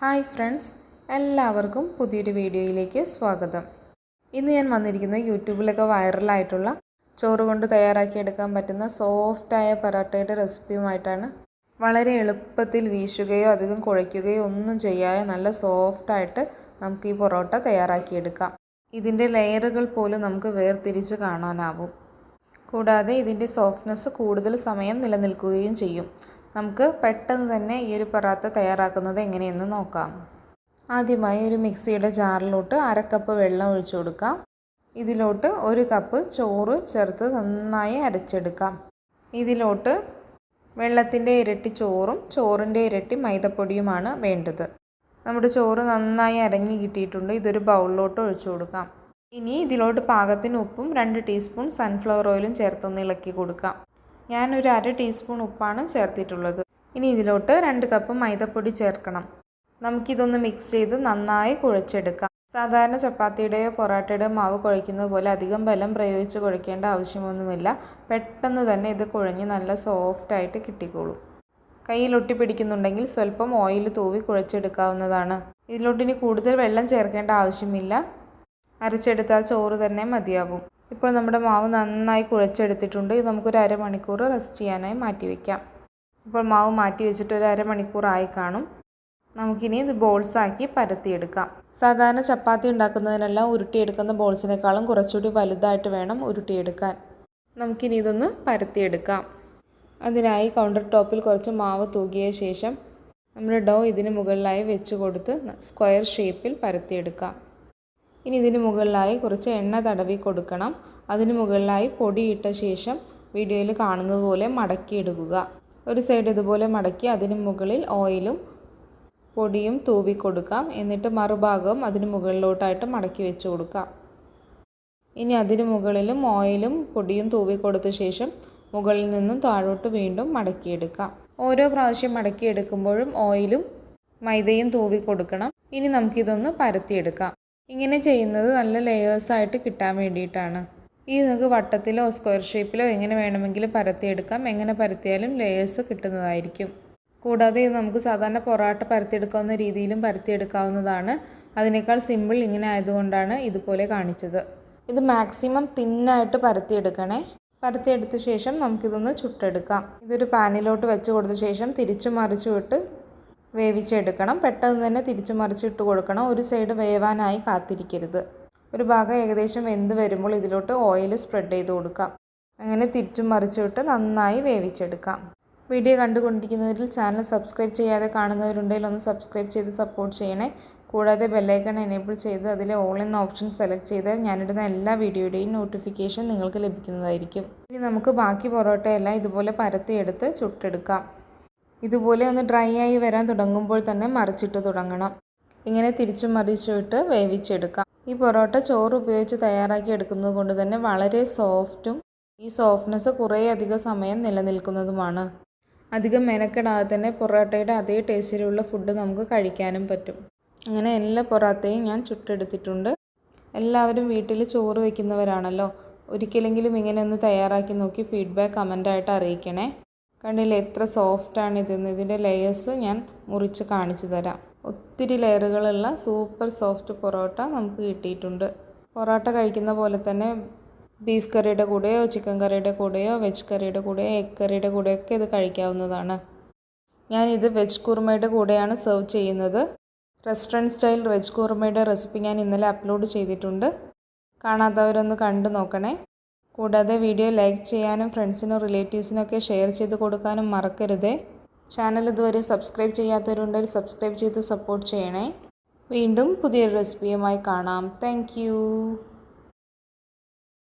Hi friends എല്ലാവർക്കും പുതിയൊരു വീഡിയോയിലേക്ക് സ്വാഗതം. ഇന്ന് ഞാൻ വന്നിരിക്കുന്നത് യൂട്യൂബിലൊക്കെ വൈറലായിട്ടുള്ള ചോറ് കൊണ്ട് തയ്യാറാക്കിയെടുക്കാൻ പറ്റുന്ന സോഫ്റ്റായ പൊറോട്ടയുടെ റെസിപ്പിയുമായിട്ടാണ് വളരെ എളുപ്പത്തിൽ വീശുകയോ അധികം കുഴയ്ക്കുകയോ ഒന്നും ചെയ്യാതെ നല്ല സോഫ്റ്റായിട്ട് നമുക്ക് ഈ പൊറോട്ട തയ്യാറാക്കിയെടുക്കാം. ഇതിന്റെ ലെയറുകൾ പോലും നമുക്ക് വേർതിരിച്ച് കാണാനാവും. കൂടാതെ ഇതിന്റെ സോഫ്റ്റ്നെസ് കൂടുതൽ സമയം നിലനിൽക്കുകയും ചെയ്യും. നമുക്ക് പെട്ടെന്ന് തന്നെ ഈ ഒരു പൊറാത്ത തയ്യാറാക്കുന്നത് എങ്ങനെയെന്ന് നോക്കാം. ആദ്യമായി ഒരു മിക്സിയുടെ ജാറിലോട്ട് അരക്കപ്പ് കപ്പ് വെള്ളം ഒഴിച്ചു കൊടുക്കാം. ഇതിലോട്ട് ഒരു കപ്പ് ചോറ് ചേർത്ത് നന്നായി അരച്ചെടുക്കാം. ഇതിലോട്ട് വെള്ളത്തിന്റെ ഇരട്ടി ചോറും ചോറിന്റെ ഇരട്ടി മൈദപ്പൊടിയുമാണ് വേണ്ടത്. നമ്മുടെ ചോറ് നന്നായി അരഞ്ഞു കിട്ടിയിട്ടുണ്ട്. ഇതൊരു ബൗളിലോട്ട് ഒഴിച്ചു കൊടുക്കാം. ഇനി ഇതിലോട്ട് പാകത്തിന് ഉപ്പും രണ്ട് ടീസ്പൂൺ സൺഫ്ലവർ ഓയിലും ചേർത്തൊന്ന് ഇളക്കി കൊടുക്കാം. ഞാൻ ഒരു അര ടീസ്പൂൺ ഉപ്പാണ് ചേർത്തിട്ടുള്ളത്. ഇനി ഇതിലോട്ട് രണ്ട് കപ്പ് മൈദപ്പൊടി ചേർക്കണം. നമുക്കിതൊന്ന് മിക്സ് ചെയ്ത് നന്നായി കുഴച്ചെടുക്കാം. സാധാരണ ചപ്പാത്തിയുടെയോ പൊറോട്ടയുടെയോ മാവ് കുഴയ്ക്കുന്നത് പോലെ അധികം ബലം പ്രയോഗിച്ച് കുഴയ്ക്കേണ്ട ആവശ്യമൊന്നുമില്ല. പെട്ടെന്ന് തന്നെ ഇത് കുഴഞ്ഞ് നല്ല സോഫ്റ്റായിട്ട് കിട്ടിക്കോളും. കയ്യിൽ ഒട്ടിപ്പിടിക്കുന്നുണ്ടെങ്കിൽ സ്വല്പം ഓയിൽ തൂവി കുഴച്ചെടുക്കാവുന്നതാണ്. ഇതിലോട്ട് ഇനി കൂടുതൽ വെള്ളം ചേർക്കേണ്ട ആവശ്യമില്ല. അരച്ചെടുത്താൽ ചോറ് തന്നെ മതിയാവും. ഇപ്പോൾ നമ്മുടെ മാവ് നന്നായി കുഴച്ചെടുത്തിട്ടുണ്ട്. ഇത് നമുക്കൊരു അരമണിക്കൂർ റെസ്റ്റ് ചെയ്യാനായി മാറ്റി വയ്ക്കാം ഇപ്പോൾ മാവ് മാറ്റി വെച്ചിട്ട് ഒരു അരമണിക്കൂറായി കാണും. നമുക്കിനി ഇത് ബോൾസാക്കി പരത്തിയെടുക്കാം. സാധാരണ ചപ്പാത്തി ഉണ്ടാക്കുന്നതിനെല്ലാം ഉരുട്ടിയെടുക്കുന്ന ബോൾസിനേക്കാളും കുറച്ചുകൂടി വലുതായിട്ട് വേണം ഉരുട്ടിയെടുക്കാൻ. നമുക്കിനി ഇതൊന്ന് പരത്തിയെടുക്കാം. അതിനായി കൗണ്ടർ ടോപ്പിൽ കുറച്ച് മാവ് തൂകിയ ശേഷം നമ്മുടെ ഡോ ഇതിന് മുകളിലായി വെച്ച് കൊടുത്ത് സ്ക്വയർ ഷേപ്പിൽ പരത്തിയെടുക്കാം. ഇനി ഇതിന് മുകളിലായി കുറച്ച് എണ്ണ തടവി കൊടുക്കണം. അതിന് മുകളിലായി പൊടിയിട്ട ശേഷം വീഡിയോയിൽ കാണുന്നത് പോലെ മടക്കിയിടുക. ഒരു സൈഡ് ഇതുപോലെ മടക്കി അതിന് മുകളിൽ ഓയിലും പൊടിയും തൂവി കൊടുക്കാം. എന്നിട്ട് മറുഭാഗവും അതിന് മുകളിലോട്ടായിട്ട് മടക്കി വെച്ച് കൊടുക്കാം. ഇനി അതിന് മുകളിലും ഓയിലും പൊടിയും തൂവി കൊടുത്ത ശേഷം മുകളിൽ നിന്നും താഴോട്ട് വീണ്ടും മടക്കിയെടുക്കാം. ഓരോ പ്രാവശ്യം മടക്കിയെടുക്കുമ്പോഴും ഓയിലും മൈദയും തൂവി കൊടുക്കണം. ഇനി നമുക്കിതൊന്ന് പരത്തിയെടുക്കാം. ഇങ്ങനെ ചെയ്യുന്നത് നല്ല ലെയേഴ്സായിട്ട് കിട്ടാൻ വേണ്ടിയിട്ടാണ്. ഈ നിങ്ങൾക്ക് വട്ടത്തിലോ സ്ക്വയർ ഷേപ്പിലോ എങ്ങനെ വേണമെങ്കിലും പരത്തിയെടുക്കാം. എങ്ങനെ പരത്തിയാലും ലെയേഴ്സ് കിട്ടുന്നതായിരിക്കും. കൂടാതെ ഇത് നമുക്ക് സാധാരണ പൊറോട്ട പരത്തിയെടുക്കാവുന്ന രീതിയിലും പരത്തിയെടുക്കാവുന്നതാണ്. അതിനേക്കാൾ സിമ്പിൾ ഇങ്ങനെ ആയതുകൊണ്ടാണ് ഇതുപോലെ കാണിച്ചത്. ഇത് മാക്സിമം തിന്നായിട്ട് പരത്തിയെടുക്കണേ. പരത്തിയെടുത്ത ശേഷം നമുക്കിതൊന്ന് ചുട്ടെടുക്കാം. ഇതൊരു പാനിലോട്ട് വെച്ച് കൊടുത്ത ശേഷം തിരിച്ചു മറിച്ചു വിട്ട് വേവിച്ചെടുക്കണം. പെട്ടെന്ന് തന്നെ തിരിച്ചു മറിച്ചിട്ട് കൊടുക്കണം. ഒരു സൈഡ് വേവാനായി കാത്തിരിക്കരുത്. ഒരു ഭാഗം ഏകദേശം വെന്ത് വരുമ്പോൾ ഇതിലോട്ട് ഓയിൽ സ്പ്രെഡ് ചെയ്ത് കൊടുക്കാം. അങ്ങനെ തിരിച്ചും മറിച്ചിട്ട് നന്നായി വേവിച്ചെടുക്കാം. വീഡിയോ കണ്ടുകൊണ്ടിരിക്കുന്നവരിൽ ചാനൽ സബ്സ്ക്രൈബ് ചെയ്യാതെ കാണുന്നവരുണ്ടെങ്കിൽ ഒന്ന് സബ്സ്ക്രൈബ് ചെയ്ത് സപ്പോർട്ട് ചെയ്യണേ. കൂടാതെ ബെല്ലൈക്കൺ എനേബിൾ ചെയ്ത് അതിലെ ഓൾ എന്ന ഓപ്ഷൻ സെലക്ട് ചെയ്താൽ ഞാനിടുന്ന എല്ലാ വീഡിയോയുടെയും നോട്ടിഫിക്കേഷൻ നിങ്ങൾക്ക് ലഭിക്കുന്നതായിരിക്കും. ഇനി നമുക്ക് ബാക്കി പൊറോട്ടയെല്ലാം ഇതുപോലെ പരത്തിയെടുത്ത് ചുട്ടെടുക്കാം. ഇതുപോലെ ഒന്ന് ഡ്രൈ ആയി വരാൻ തുടങ്ങുമ്പോൾ തന്നെ മറിച്ചിട്ട് തുടങ്ങണം. ഇങ്ങനെ തിരിച്ചു മറിച്ചിട്ട് വേവിച്ചെടുക്കാം. ഈ പൊറോട്ട ചോറ് ഉപയോഗിച്ച് തയ്യാറാക്കി എടുക്കുന്നത് കൊണ്ട് തന്നെ വളരെ സോഫ്റ്റും ഈ സോഫ്റ്റ്നെസ് കുറേ അധികം സമയം നിലനിൽക്കുന്നതുമാണ്. അധികം മെനക്കെടാതെ തന്നെ പൊറോട്ടയുടെ അതേ ടേസ്റ്റിലുള്ള ഫുഡ് നമുക്ക് കഴിക്കാനും പറ്റും. അങ്ങനെ എല്ലാ പൊറോട്ടയും ഞാൻ ചുട്ടെടുത്തിട്ടുണ്ട്. എല്ലാവരും വീട്ടിൽ ചോറ് വയ്ക്കുന്നവരാണല്ലോ ഒരിക്കലെങ്കിലും ഇങ്ങനെ ഒന്ന് തയ്യാറാക്കി നോക്കി ഫീഡ്ബാക്ക് കമന്റായിട്ട് അറിയിക്കണേ. കണ്ടില്ലേ എത്ര സോഫ്റ്റാണ് ഇതെന്ന് ഇതിന്റെ ലെയേഴ്സ് ഞാൻ മുറിച്ച് കാണിച്ചു തരാം. ഒത്തിരി ലെയറുകളുള്ള സൂപ്പർ സോഫ്റ്റ് പൊറോട്ട നമുക്ക് കിട്ടിയിട്ടുണ്ട്. പൊറോട്ട കഴിക്കുന്ന പോലെ തന്നെ ബീഫ് കറിയുടെ കൂടെയോ ചിക്കൻ കറിയുടെ കൂടെയോ വെജ് കറിയുടെ കൂടെയോ എഗ് കറിയുടെ കൂടെയൊക്കെ ഇത് കഴിക്കാവുന്നതാണ്. ഞാനിത് വെജ് കുർമയുടെ കൂടെയാണ് സെർവ് ചെയ്യുന്നത്. റെസ്റ്റോറന്റ് സ്റ്റൈൽ വെജ് കുർമയുടെ റെസിപ്പി ഞാൻ ഇന്നലെ അപ്ലോഡ് ചെയ്തിട്ടുണ്ട്. കാണാത്തവരൊന്ന് കണ്ടു നോക്കണേ. കൂടാതെ വീഡിയോ ലൈക്ക് ചെയ്യാനും ഫ്രണ്ട്സിനും റിലേറ്റീവ്സിനൊക്കെ ഷെയർ ചെയ്ത് കൊടുക്കാനും മറക്കരുതേ. ചാനൽ ഇതുവരെ സബ്സ്ക്രൈബ് ചെയ്യാത്തവരുണ്ടെങ്കിൽ സബ്സ്ക്രൈബ് ചെയ്ത് സപ്പോർട്ട് ചെയ്യണേ. വീണ്ടും പുതിയൊരു റെസിപ്പിയുമായി കാണാം. താങ്ക്